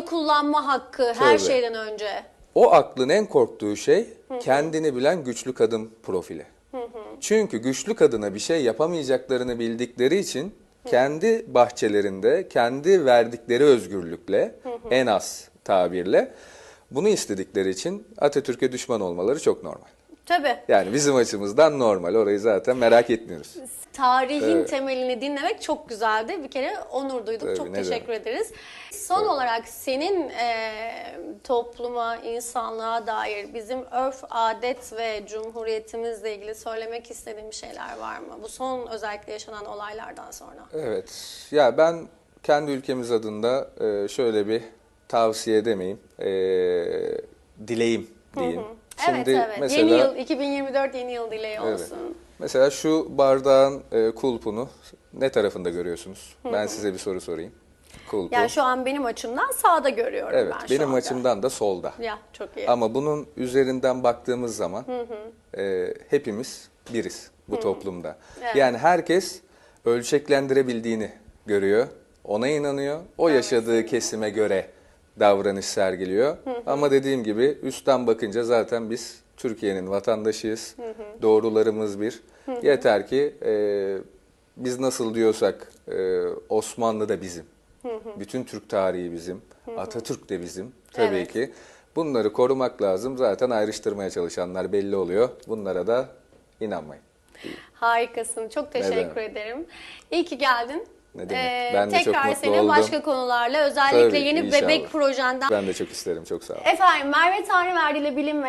oy kullanma hakkı her Tabii. şeyden önce. O aklın en korktuğu şey kendini bilen güçlü kadın profili. Çünkü güçlü kadına bir şey yapamayacaklarını bildikleri için kendi bahçelerinde, kendi verdikleri özgürlükle, en az tabirle bunu istedikleri için Atatürk'e düşman olmaları çok normal. Tabii. Yani bizim açımızdan normal. Orayı zaten merak etmiyoruz. Tarihin Evet. temelini dinlemek çok güzeldi. Bir kere onur duyduk. Tabii, çok teşekkür ederiz. Son olarak senin e, topluma, insanlığa dair bizim örf, adet ve cumhuriyetimizle ilgili söylemek istediğin bir şeyler var mı? Bu son özellikle yaşanan olaylardan sonra. Evet. Ya ben kendi ülkemiz adında e, şöyle bir tavsiye demeyeyim. e, dileğim diyeyim. Evet evet. Yeni yıl 2024 yeni yıl dileği Evet. olsun. Mesela şu bardağın e, kulpunu ne tarafında görüyorsunuz? Ben size bir soru sorayım. Kulpu. Yani şu an benim açımdan sağda görüyorum evet, ben benim anda. açımdan da solda. Ya çok iyi. Ama bunun üzerinden baktığımız zaman e, hepimiz biriz bu toplumda. Evet. Yani herkes ölçeklendirebildiğini görüyor, ona inanıyor, o yaşadığı kesime göre davranış sergiliyor. Ama dediğim gibi üstten bakınca zaten biz Türkiye'nin vatandaşıyız, doğrularımız bir. Yeter ki e, biz nasıl diyorsak e, Osmanlı da bizim, bütün Türk tarihi bizim, Atatürk de bizim tabii Evet. ki. Bunları korumak lazım. Zaten ayrıştırmaya çalışanlar belli oluyor. Bunlara da inanmayın. Harikasın. Çok teşekkür ederim. İyi ki geldin. Ee, Ne demek. Ben de çok tekrar mutlu seni oldum. başka konularla özellikle Tabii, yeni inşallah. bebek projenden. Ben de çok isterim. Çok sağ olun. Efendim Merve Tanrıverdi ile bilim ve